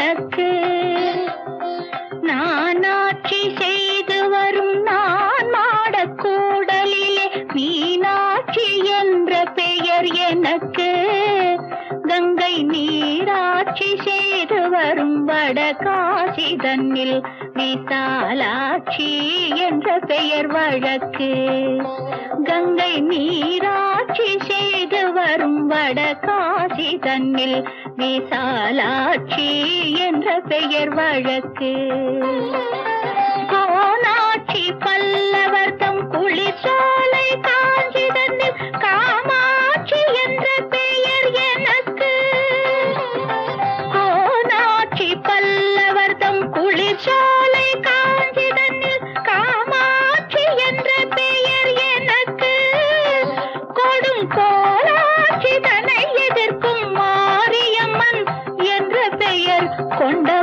உனக்கு நான் ஆட்சி செய்து வரும் நான் மாடக்கூடலிலே மீனாட்சி என்ற பெயர் எனக்கு. கங்கை நீராட்சி செய்து வரும் வட காசி தன்னில் விசாலாட்சி என்ற பெயர் வழக்கு. கங்கை நீரா வட காசி தன்னில் விசாலாட்சி என்ற பெயர் வழக்கு. கோனாட்சி பல்ல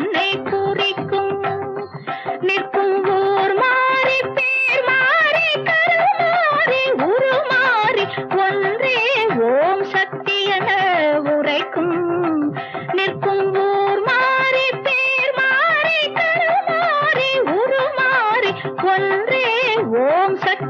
தன்னை குறிக்கும். நிற்கும் ஊர் மாறி பேர் மாறி கரு மாறி உரு மாறி ஒன்றே ஓம் சக்தி என உரைக்கும். நிற்கும் ஊர் மாறி பேர் மாறி கரு மாறி உரு மாறி ஒன்றே ஓம் சக்தி